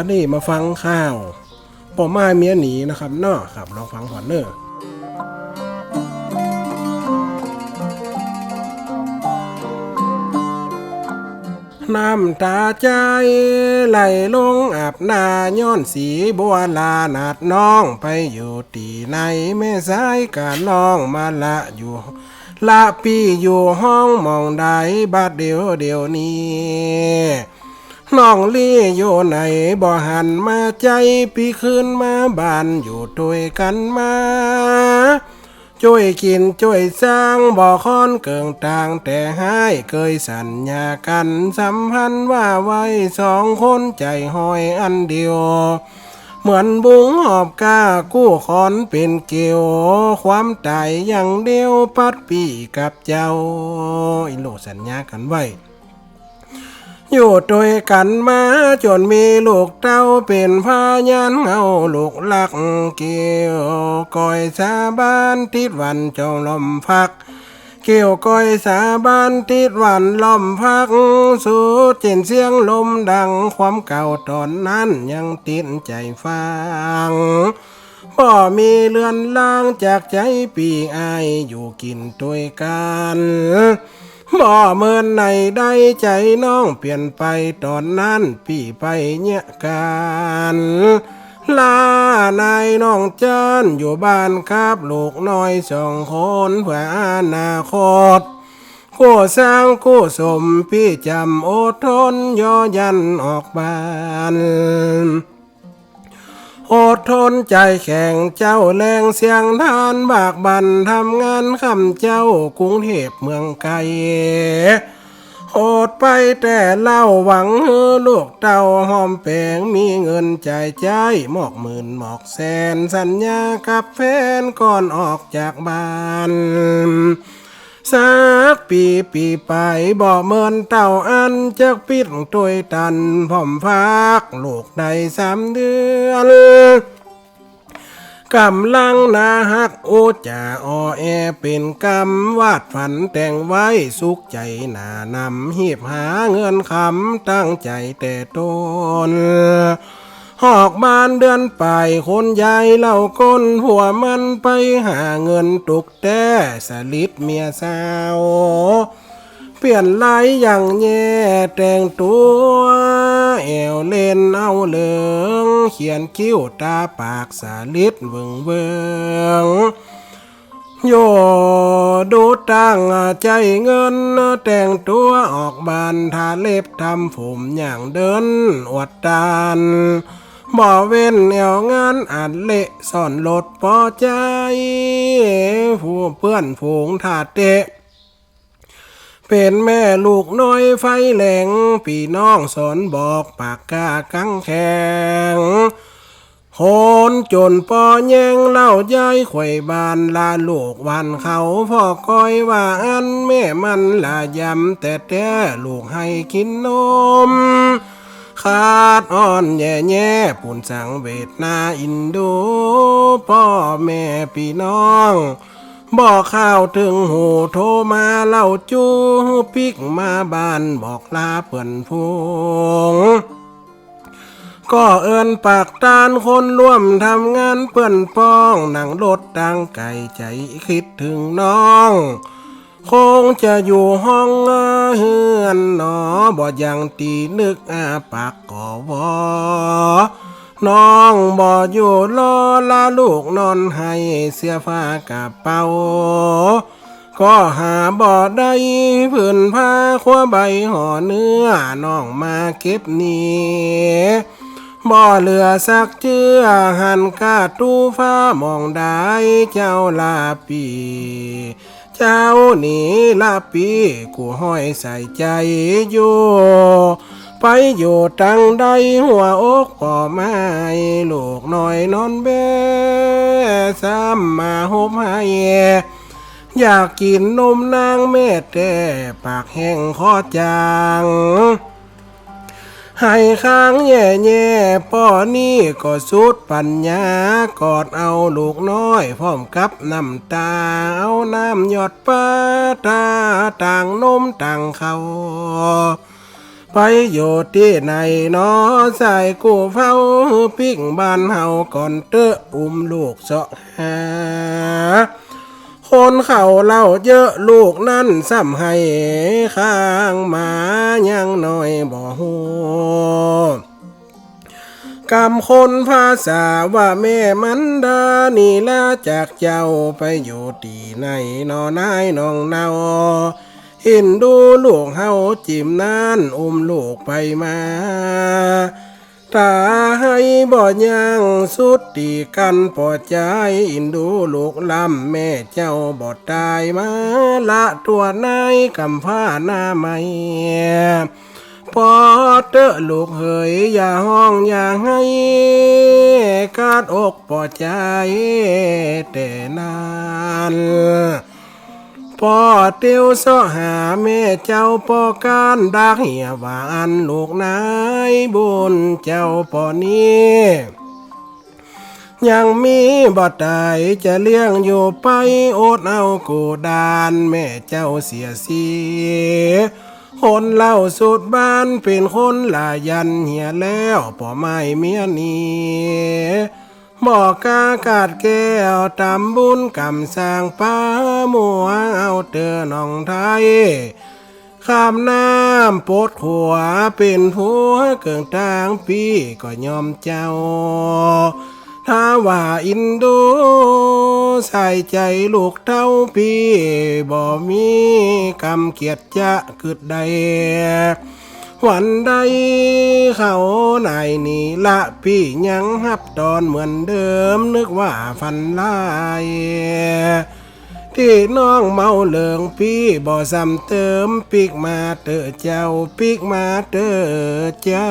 วันนี้มาฟังข้าวปอมาเมียหนีนะครับเนาะครับลองฟังก่อนเนอะน้ำตาใจไหลลงอาบนาย้อนสีบัวลานาดน้องไปอยู่ตีในแม่สายกาน้องมาละอยู่ ละปีอยู่ห้องมองใดบาดเดียวเดียวนี้ น้องลี่อยู่ไหนบ่หันมาใจพี่คืนมาบ้านอยู่ด้วยกันมาช่วยกินช่วยสร้างบ่อค้อนเกิงต่างแต่ให้เคยสัญญากันสัมพันธ์ว่าไว้สองคนใจห้อยอันเดียว เหมือนบุงหอบกากู้คอนเป็นเกลียวความตายอย่างเดียวพัดปีกับเจ้าอิโลสัญญากันไว้ อยู่ด้วยกันมาจนมีลูกเต้าเป็นพายานเงาลูกหลักเกี่ยวก้อยสาบานทิดวันจงลมพัก เกี่ยวก้อยสาบานทิดวันลมพัก สูดจินเสียงลมดังความเก่าตอนนั้นยังติดใจฟังบ่อมีเลือนล่างจากใจปีอายอยู่กินด้วยกัน บ่เมินในได้ใจน้องเปลี่ยนไปตอนนั้นพี่ไปเนี่ยกันลานายน้องเจินอยู่บ้านครับลูกน้อยสองคนเพื่ออนาคตกู้สร้างกู้สมพี่จำอดทนย่อยันออกบ้าน อดทนใจแข็งเจ้าแรงเสียงทานบากบันทำงานคำเจ้ากรุงเทพเมืองไกลโอดไปแต่เล่าหวังเฮอลูกเต้าหอมแปงมีเงินจ่ายใจหมอกหมื่นหมอกแสนสัญญากับแฟนก่อนออกจากบ้าน สักปีปีไปบ่เมินเต่าอันจักปิดตัวยตันพ่อมพักลูกได้สามเดือนกำลังนาฮักโอจ่าออแอเป็นกรรมวาดฝันแต่งไว้สุขใจหนานำหีบหาเงินคำตั้งใจแต่ต้น หอกบานเดือนไปคนใหญ่เล่าก้นหัวมันไปหาเงินตุกแต่สลิดเมียสาว เปลี่ยนลายอย่างแย่แต่งตัวแอวเล่นเอาเหลืองเขียนคิ้วตาปากสาลิดเวิงเวิงโยดูตั้งใจเงินแต่งตัวออกบานทาเล็บทำผมอย่างเดินอวดตาน บ่เว้นแนวงานอัดเละซ่อนรถพอใจ ผู้เพื่อนฝูงถาเตะเป็นแม่ลูกน้อยไฟแหลงพี่น้องสอนบอกปากกากังแข็งโหนจนปอแยงเล่ายายข่อยบานลาลูกวันเขาพ่อก้อยว่าอันแม่มันลายำแต่แต่ลูกให้กินนม ขาดอ่อนแย่แย่ปุ่นสังเวทนาอินดูพ่อแม่พี่น้องบอกข่าวถึงหูโทรมาเล่าจูปิกมาบ้านบอกลาเปิ่อนพงก็เอินปากตานคนร่วมทำงานเพื่อนป้องนั่งรถตังไก่ใจคิดถึงน้อง คงจะอยู่ห้องเฮือนหนอบ่ยังตีนึกอาปากก่อวอน้องบ่อยู่รอลาลูกนอนให้เสียฟ้ากระเป๋า ก็หาบ่ได้พื้นผ้าคว้าใบห่อเนื้อน้องมาเก็บนี้บ่เหลือสักเจือหันกาตู้ฟ้ามองได้เจ้าลาปี เจ้านี่ลาปีกูห้อยใส่ใจอยู่ไปอยู่ตังใดหัวอกก่อไม้ลูกน้อยนอนเบ้ซ้ำมาหบให้อยากกินนมนางแม่แต่ปากแห้งคอจาง ให้ค้างแย่แย่ๆป้อนี่ก็สุดปัญญากอดเอาลูกน้อย พร้อมกับน้ำตา เอาน้ำหยดป้าตาต่างนมต่างเขาไปอยู่ที่ไหนนอใส่กูเฝ้าปิ้งบ้านเฮาก่อนเตอะอุ้มลูกเสาะหา คนเขาเล่าเยอะลูกนั่นซ้ำให้ข้างมายังน้อยบ่ฮู้กำคนภาษาว่าแม่มันดานี่ลาจากเจ้าไปอยู่ตีไหนนอนายนองเนาเห็นดูลูกเฮาจิมนั่นอุ้มลูกไปมา ตาให้บ่ยังสุดตีกันปอดใจอินดูลูกลำแม่เจ้าบ่ตายมาละตัวนายกำผ้าหน้าไม่พอเตอะลูกเฮยอย่าห้องอย่าให้กาดอกปอดใจแต่นาน พ่อเตียวเสาะหาแม่เจ้าปอการดักเหียวานลูกนายบุญเจ้าปอนี้ยังมีบ่ตายจะเลี้ยงอยู่ไปอดเอากูดานแม่เจ้าเสียสีคนเล่าสุดบ้านเป็นคนลายันเหียแล้วปอไม่เมียนี้ บอกกากาดแก้วตำบุญกำสร้างป้ามัวเอาเตอน้องไทยข้ามน้ำปดหัวเป็นผัวเกิงต่างปีก็ยอมเจ้า ถ้าว่าอินโดใส่ใจลูกเท่าพี่บ่มีกำเกียรติจะกึดใด วันใดเขานายนี่ละพี่ยังฮับตอนเหมือนเดิมนึกว่าฟันลาย ที่น้องเมาเหลืองพี่บ่ซ้ำเติมปิกมาเตอเจ้าปิกมาเตอเจ้า